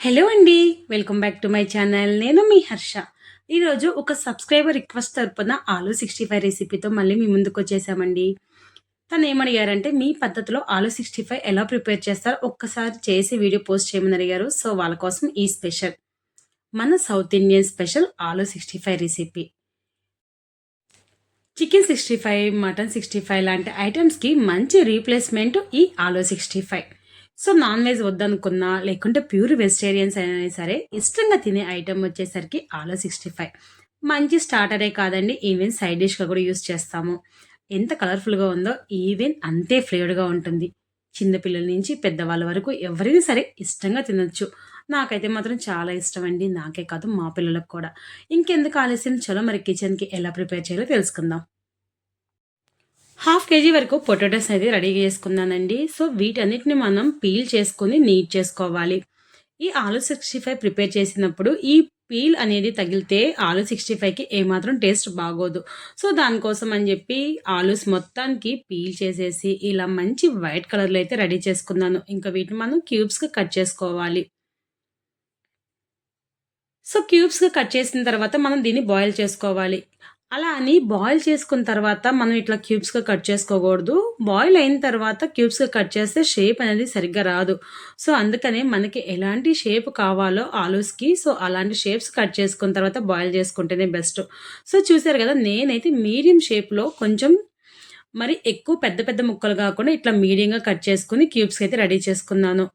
Hello అండి welcome back to my channel. నేను మీ హర్ష. ఈరోజు ఒక సబ్స్క్రైబర్ రిక్వెస్ట్ తరపున ఆలు సిక్స్టీ ఫైవ్ రెసిపీతో మళ్ళీ మీ ముందుకు వచ్చేసామండి. తను ఏమడిగారంటే మీ పద్ధతిలో ఆలు సిక్స్టీ ఫైవ్ ఎలా ప్రిపేర్ చేస్తారో ఒక్కసారి చేసి వీడియో పోస్ట్ చేయమని అడిగారు. సో వాళ్ళ కోసం ఈ స్పెషల్. మన సౌత్ ఇండియన్ స్పెషల్ ఆలు sixty five recipe. Chicken sixty five mutton sixty five లాంటి ఐటమ్స్కి మంచి రీప్లేస్మెంట్ ఈ ఆలో sixty five. So non veg వద్దనుకున్నా లేకుంటే ప్యూర్ వెజిటేరియన్స్ అయినా సరే ఇష్టంగా తినే ఐటెం వచ్చేసరికి ఆలో సిక్స్టీ ఫైవ్. మంచి స్టార్టరే కాదండి ఈవెన్ సైడ్ డిష్గా కూడా యూస్ చేస్తాము. ఎంత కలర్ఫుల్గా ఉందో ఈవెన్ అంతే ఫ్లేవర్డ్గా ఉంటుంది. చిన్నపిల్లల నుంచి పెద్దవాళ్ళ వరకు ఎవరిని సరే ఇష్టంగా తినొచ్చు. నాకైతే మాత్రం చాలా ఇష్టం అండి నాకే కాదు మా పిల్లలకు కూడా. ఇంకెందుకు ఆలస్యం? చలో మరి కిచెన్కి ఎలా ప్రిపేర్ చేయాలో తెలుసుకుందాం. హాఫ్ కేజీ వరకు పొటాటోస్ అయితే రెడీ చేసుకున్నానండి. సో వీటన్నిటిని మనం పీల్ చేసుకొని నీట్ చేసుకోవాలి. ఈ ఆలు సిక్స్టీ ఫైవ్ ప్రిపేర్ చేసినప్పుడు ఈ పీల్ అనేది తగిలితే ఆలు సిక్స్టీ ఫైవ్కి ఏమాత్రం టేస్ట్ బాగోదు. సో దానికోసం అని చెప్పి ఆలూస్ మొత్తానికి పీల్ చేసేసి ఇలా మంచి వైట్ కలర్లో అయితే రెడీ చేసుకున్నాను. ఇంకా వీటిని మనం క్యూబ్స్గా కట్ చేసుకోవాలి. సో క్యూబ్స్గా కట్ చేసిన తర్వాత మనం దీన్ని బాయిల్ చేసుకోవాలి. అలా అని బాయిల్ చేసుకున్న తర్వాత మనం ఇట్లా క్యూబ్స్గా కట్ చేసుకోకూడదు. బాయిల్ అయిన తర్వాత క్యూబ్స్గా కట్ చేస్తే షేప్ అనేది సరిగ్గా రాదు. సో అందుకనే మనకి ఎలాంటి షేప్ కావాలో ఆలూస్కి సో అలాంటి షేప్స్ కట్ చేసుకున్న తర్వాత బాయిల్ చేసుకుంటేనే బెస్ట్. సో చూసారు కదా నేనైతే మీడియం షేప్లో కొంచెం మరి ఎక్కువ పెద్ద పెద్ద ముక్కలు కాకుండా ఇట్లా మీడియంగా కట్ చేసుకుని క్యూబ్స్ అయితే రెడీ చేసుకున్నాను.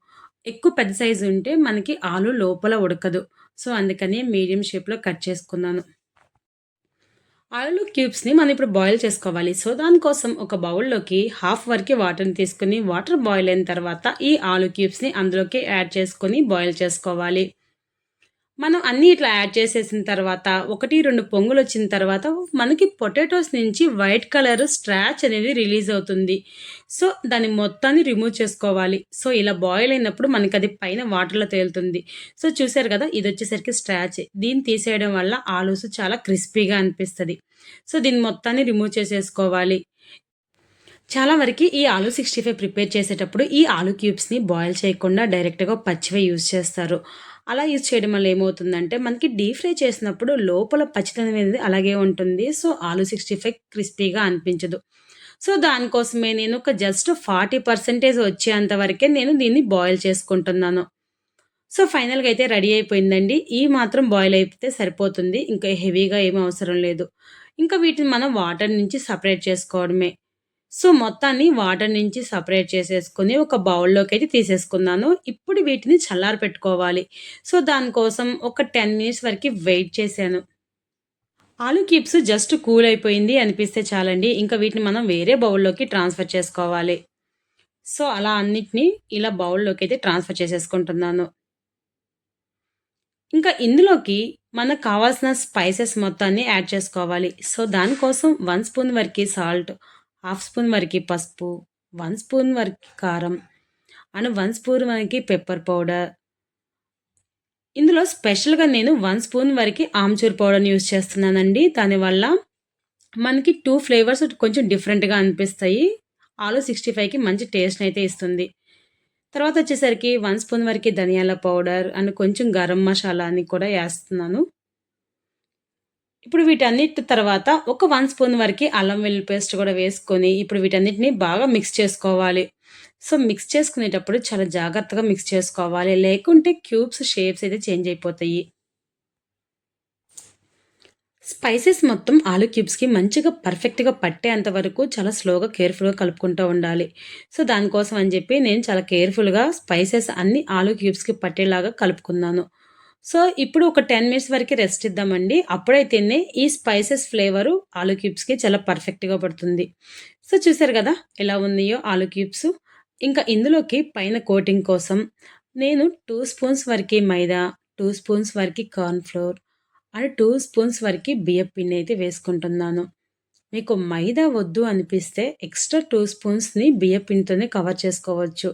ఎక్కువ పెద్ద సైజు ఉంటే మనకి ఆలు లోపల ఉడకదు. సో అందుకని మీడియం షేప్లో కట్ చేసుకున్నాను. ఆలు క్యూబ్స్ని మనం ఇప్పుడు బాయిల్ చేసుకోవాలి. సో దానికోసం ఒక బౌల్లోకి హాఫ్ వరకు వాటర్ని తీసుకుని వాటర్ బాయిల్ అయిన తర్వాత ఈ ఆలు క్యూబ్స్ని అందులోకి యాడ్ చేసుకొని బాయిల్ చేసుకోవాలి. మనం అన్నీ ఇట్లా యాడ్ చేసేసిన తర్వాత ఒకటి రెండు పొంగులు వచ్చిన తర్వాత మనకి పొటాటోస్ నుంచి వైట్ కలర్ స్ట్రాచ్ అనేది రిలీజ్ అవుతుంది. సో దాన్ని మొత్తాన్ని రిమూవ్ చేసుకోవాలి. సో ఇలా బాయిల్ అయినప్పుడు మనకి అది పైన వాటర్లో తేలుతుంది. సో చూసారు కదా ఇది వచ్చేసరికి స్ట్రాచ్. దీన్ని తీసేయడం వల్ల ఆలూస్ చాలా క్రిస్పీగా అనిపిస్తుంది. సో దీని మొత్తాన్ని రిమూవ్ చేసేసుకోవాలి. చాలా వరకు ఈ ఆలు సిక్స్టీ ఫైవ్ ప్రిపేర్ చేసేటప్పుడు ఈ ఆలు క్యూబ్స్ని బాయిల్ చేయకుండా డైరెక్ట్గా పచ్చివే యూజ్ చేస్తారు. అలా యూజ్ చేయడం వల్ల ఏమవుతుందంటే మనకి డీప్ ఫ్రై చేసినప్పుడు లోపల పచ్చితనం అనేది అలాగే ఉంటుంది. సో ఆలు సిక్స్టీ ఫైవ్ క్రిస్పీగా అనిపించదు. సో దానికోసమే నేను ఒక జస్ట్ ఫార్టీ పర్సెంటేజ్ వచ్చేంత వరకే నేను దీన్ని బాయిల్ చేసుకుంటున్నాను. సో ఫైనల్గా అయితే రెడీ అయిపోయిందండి. ఈ మాత్రం బాయిల్ అయిపోతే సరిపోతుంది. ఇంకా హెవీగా ఏం అవసరం లేదు. ఇంకా వీటిని మనం వాటర్ నుంచి సపరేట్ చేసుకోవడమే. సో మొత్తాన్ని వాటర్ నుంచి సపరేట్ చేసేసుకొని ఒక బౌల్లోకి అయితే తీసేసుకున్నాను. ఇప్పుడు వీటిని చల్లారి పెట్టుకోవాలి. సో దానికోసం ఒక టెన్ మినిట్స్ వరకు వెయిట్ చేశాను. ఆలు కిప్స్ జస్ట్ కూల్ అయిపోయింది అనిపిస్తే చాలండి. ఇంకా వీటిని మనం వేరే బౌల్లోకి ట్రాన్స్ఫర్ చేసుకోవాలి. సో అలా అన్నిటినీ ఇలా బౌల్లోకి అయితే ట్రాన్స్ఫర్ చేసేసుకుంటున్నాను. ఇంకా ఇందులోకి మనకు కావాల్సిన స్పైసెస్ మొత్తాన్ని యాడ్ చేసుకోవాలి. సో దానికోసం వన్ స్పూన్ వరకు సాల్ట్ హాఫ్ స్పూన్ వరకు పసుపు వన్ స్పూన్ వరకు కారం అండ్ వన్ స్పూన్ వరకు పెప్పర్ పౌడర్. ఇందులో స్పెషల్గా నేను వన్ స్పూన్ వరకు ఆమ్చూర్ పౌడర్ని యూస్ చేస్తున్నానండి. దానివల్ల మనకి టూ ఫ్లేవర్స్ కొంచెం డిఫరెంట్గా అనిపిస్తాయి. ఆలు సిక్స్టీ ఫైవ్కి మంచి టేస్ట్ అయితే ఇస్తుంది. తర్వాత వచ్చేసరికి వన్ స్పూన్ వరకు ధనియాల పౌడర్ అండ్ కొంచెం గరం మసాలా అని కూడా వేస్తున్నాను. ఇప్పుడు వీటన్నిటి తర్వాత ఒక వన్ స్పూన్ వరకు అల్లం వెల్లుల్లి పేస్ట్ కూడా వేసుకొని ఇప్పుడు వీటన్నిటిని బాగా మిక్స్ చేసుకోవాలి. సో మిక్స్ చేసుకునేటప్పుడు చాలా జాగ్రత్తగా మిక్స్ చేసుకోవాలి. లేకుంటే క్యూబ్స్ షేప్స్ అయితే చేంజ్ అయిపోతాయి. స్పైసెస్ మొత్తం ఆలు క్యూబ్స్కి మంచిగా పర్ఫెక్ట్గా పట్టేంత వరకు చాలా స్లోగా కేర్ఫుల్గా కలుపుకుంటూ ఉండాలి. సో దానికోసం అని చెప్పి నేను చాలా కేర్ఫుల్గా స్పైసెస్ అన్ని ఆలు క్యూబ్స్కి పట్టేలాగా కలుపుకున్నాను. సో ఇప్పుడు ఒక టెన్ మినిట్స్ వరకు రెస్ట్ ఇద్దామండి. అప్పుడైతేనే ఈ స్పైసెస్ ఫ్లేవరు ఆలు క్యూబ్స్కి చాలా పర్ఫెక్ట్గా పడుతుంది. సో చూసారు కదా ఎలా ఉన్నాయో ఆలు క్యూబ్స్. ఇంకా ఇందులోకి పైన కోటింగ్ కోసం నేను టూ స్పూన్స్ వరకు మైదా టూ స్పూన్స్ వరకు కార్న్ఫ్లోర్ అండ్ టూ స్పూన్స్ వరకు బియ్యం పిండి అయితే వేసుకుంటున్నాను. మీకు మైదా వద్దు అనిపిస్తే ఎక్స్ట్రా టూ స్పూన్స్ని బియ్యం పిండితోనే కవర్ చేసుకోవచ్చు.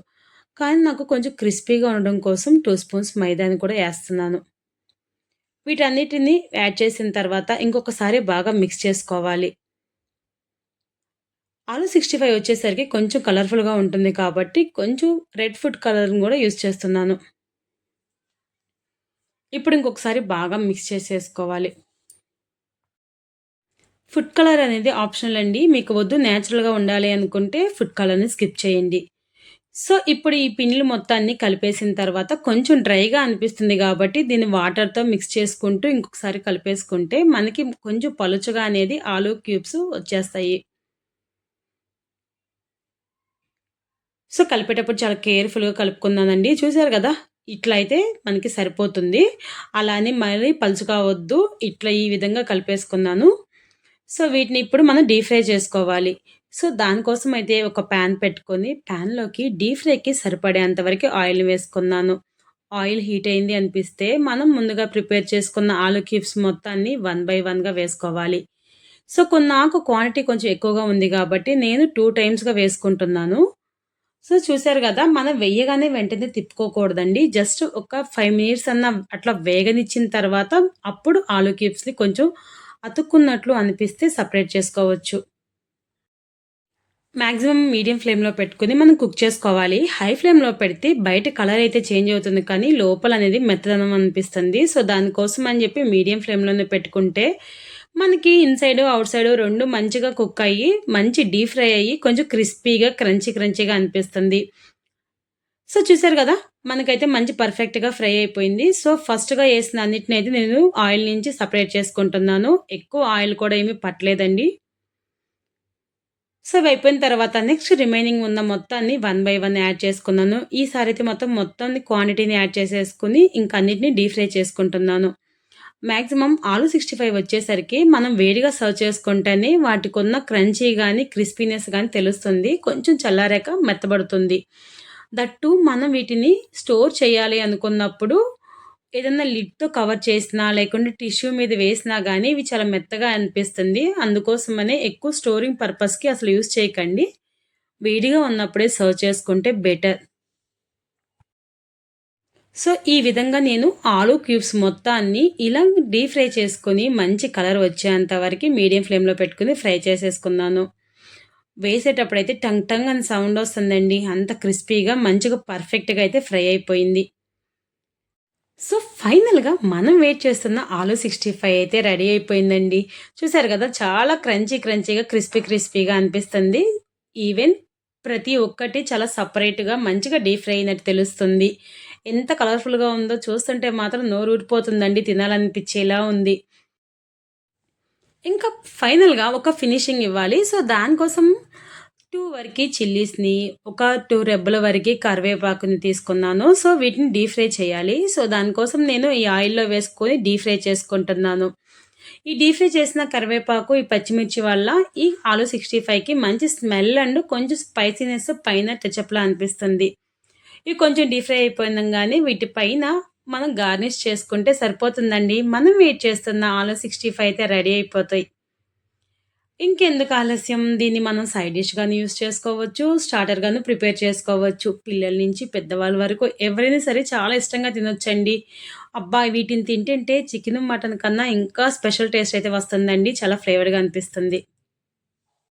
కానీ నాకు కొంచెం క్రిస్పీగా ఉండడం కోసం టూ స్పూన్స్ మైదాని కూడా వేస్తున్నాను వీటన్నిటిని యాడ్ చేసిన తర్వాత ఇంకొకసారి బాగా మిక్స్ చేసుకోవాలి ఆలు సిక్స్టీ ఫైవ్ వచ్చేసరికి కొంచెం కలర్ఫుల్గా ఉంటుంది కాబట్టి కొంచెం రెడ్ ఫుడ్ కలర్ని కూడా యూస్ చేస్తున్నాను ఇప్పుడు ఇంకొకసారి బాగా మిక్స్ చేసేసుకోవాలి. ఫుడ్ కలర్ అనేది ఆప్షనల్ అండి. మీకు వద్దు నేచురల్‌గా ఉండాలి అనుకుంటే ఫుడ్ కలర్‌ని స్కిప్ చేయండి. సో, ఇప్పుడు ఈ పిండిలు మొత్తాన్ని కలిపేసిన తర్వాత కొంచెం డ్రైగా అనిపిస్తుంది కాబట్టి దీన్ని వాటర్‌తో మిక్స్ చేసుకుంటూ ఇంకొకసారి కలిపేసుకుంటే మనకి కొంచెం పలుచగా అనేది ఆలు క్యూబ్స్ వచ్చేస్తాయి. సో, కలిపేటప్పుడు చాలా కేర్‌ఫుల్‌గా కలుపుకున్నానండి. చూసారు కదా ఇట్లా అయితే మనకి సరిపోతుంది. అలానే మరీ పలుచుగా వద్దు. ఇట్లా ఈ విధంగా కలిపేసుకున్నాను. సో, వీటిని ఇప్పుడు మనం డీప్ ఫ్రై చేసుకోవాలి. సో, దానికోసం అయితే ఒక ప్యాన్ పెట్టుకొని ప్యాన్లోకి డీప్ ఫ్రైకి సరిపడేంతవరకు ఆయిల్ వేసుకున్నాను. ఆయిల్ హీట్ అయింది అనిపిస్తే మనం ముందుగా ప్రిపేర్ చేసుకున్న ఆలు క్యూబ్స్ మొత్తాన్ని వన్ బై వన్‌గా వేసుకోవాలి. సో, కొన్ని నాకు క్వాంటిటీ కొంచెం ఎక్కువగా ఉంది కాబట్టి నేను టూ టైమ్స్‌గా వేసుకుంటున్నాను. సో, చూశారు కదా మనం వేయగానే వెంటనే తిప్పుకోకూడదండి. జస్ట్ ఒక ఫైవ్ మినిట్స్ అన్నా అట్లా వేగనిచ్చిన తర్వాత అప్పుడు ఆలు క్యూబ్స్‌ని కొంచెం అతుక్కున్నట్లు అనిపిస్తే సపరేట్ చేసుకోవచ్చు. మ్యాక్సిమం మీడియం ఫ్లేమ్‌లో పెట్టుకుని మనం కుక్ చేసుకోవాలి. హై ఫ్లేమ్‌లో పెడితే బయట కలర్ అయితే చేంజ్ అవుతుంది కానీ లోపల అనేది మెత్తదనం అనిపిస్తుంది. సో, దానికోసం అని చెప్పి మీడియం ఫ్లేమ్‌లోనే పెట్టుకుంటే మనకి ఇన్‌సైడ్, అవుట్ సైడ్ రెండు మంచిగా కుక్ అయ్యి మంచి డీప్ ఫ్రై అయ్యి కొంచెం క్రిస్పీగా, క్రంచీ క్రంచీగా అనిపిస్తుంది. సో, చూసారు కదా మనకైతే మంచి పర్ఫెక్ట్‌గా ఫ్రై అయిపోయింది. సో, ఫస్ట్‌గా వేసిన అన్నిటిని అయితే నేను ఆయిల్ నుంచి సపరేట్ చేసుకుంటున్నాను. ఎక్కువ ఆయిల్ కూడా ఏమి పట్టలేదండి. సో, ఇవి అయిపోయిన తర్వాత నెక్స్ట్ రిమైనింగ్ ఉన్న మొత్తాన్ని వన్ బై వన్ యాడ్ చేసుకున్నాను. ఈసారి అయితే మొత్తం మొత్తాన్ని క్వాంటిటీని యాడ్ చేసేసుకుని ఇంకా అన్నిటిని డీప్ ఫ్రై చేసుకుంటున్నాను. మ్యాక్సిమం ఆలు 65 వచ్చేసరికి మనం వేడిగా సర్వ్ చేసుకుంటేనే వాటికి ఉన్న క్రంచీ కానీ క్రిస్పీనెస్ కానీ తెలుస్తుంది. కొంచెం చల్లారాక మెత్తబడుతుంది. దట్టు మనం వీటిని స్టోర్ చేయాలి అనుకున్నప్పుడు ఏదన్నా లిడ్‌తో కవర్ చేసినా, లేకుంటే టిష్యూ మీద వేసినా కానీ ఇవి చాలా మెత్తగా అనిపిస్తుంది. అందుకోసమనే ఎక్కువ స్టోరింగ్ పర్పస్‌కి అసలు యూస్ చేయకండి. వేడిగా ఉన్నప్పుడే సర్వ్ చేసుకుంటే బెటర్. సో, ఈ విధంగా నేను ఆలు క్యూబ్స్ మొత్తాన్ని ఇలా డీప్ ఫ్రై చేసుకొని మంచి కలర్ వచ్చేంత వరకు మీడియం ఫ్లేమ్‌లో పెట్టుకుని ఫ్రై చేసేసుకున్నాను. వేసేటప్పుడైతే టంగ్ టంగ్ అని సౌండ్ వస్తుందండి. అంత క్రిస్పీగా మంచిగా పర్ఫెక్ట్‌గా అయితే ఫ్రై అయిపోయింది. సో, ఫైనల్‌గా మనం వెయిట్ చేస్తున్న ఆలు 65 అయితే రెడీ అయిపోయిందండి. చూసారు కదా చాలా క్రంచీ క్రంచీగా, క్రిస్పీ క్రిస్పీగా అనిపిస్తుంది. ఈవెన్ ప్రతి ఒక్కటి చాలా సపరేట్గా మంచిగా డీప్ ఫ్రై అయినట్టు తెలుస్తుంది. ఎంత కలర్‌ఫుల్‌గా ఉందో చూస్తుంటే మాత్రం నోరు నోరూరిపోతుందండి. తినాలనిపించేలా ఉంది. ఇంకా ఫైనల్‌గా ఒక ఫినిషింగ్ ఇవ్వాలి. సో, దానికోసం టూ వరకి చిల్లీస్‌ని, ఒక టూ రెబ్బల వరకు కరివేపాకుని తీసుకున్నాను. సో, వీటిని డీప్ ఫ్రై చేయాలి. సో, దానికోసం నేను ఈ ఆయిల్‌లో వేసుకొని డీప్ ఫ్రై చేసుకుంటున్నాను. ఈ డీప్ ఫ్రై చేసిన కరివేపాకు, ఈ పచ్చిమిర్చి వల్ల ఈ ఆలు 65కి మంచి స్మెల్ అండ్ కొంచెం స్పైసీనెస్ పైన టచప్‌లా అనిపిస్తుంది. ఇవి కొంచెం డీప్ ఫ్రై అయిపోయినంగానే వీటి పైన మనం గార్నిష్ చేసుకుంటే సరిపోతుందండి. మనం వెయిట్ చేస్తున్న ఆలు 65 అయితే రెడీ అయిపోతాయి. ఇంకెందుకు ఆలస్యం దీన్ని మనం సైడ్ డిష్‌గాను యూజ్ చేసుకోవచ్చు. స్టార్టర్‌గాను ప్రిపేర్ చేసుకోవచ్చు. పిల్లల నుంచి పెద్దవాళ్ళ వరకు ఎవరైనా సరే చాలా ఇష్టంగా తినొచ్చండి. అబ్బా! వీటిని తింటుంటే చికెను, మటన్ కన్నా ఇంకా స్పెషల్ టేస్ట్ అయితే వస్తుందండి. చాలా ఫ్లేవర్‌గా అనిపిస్తుంది.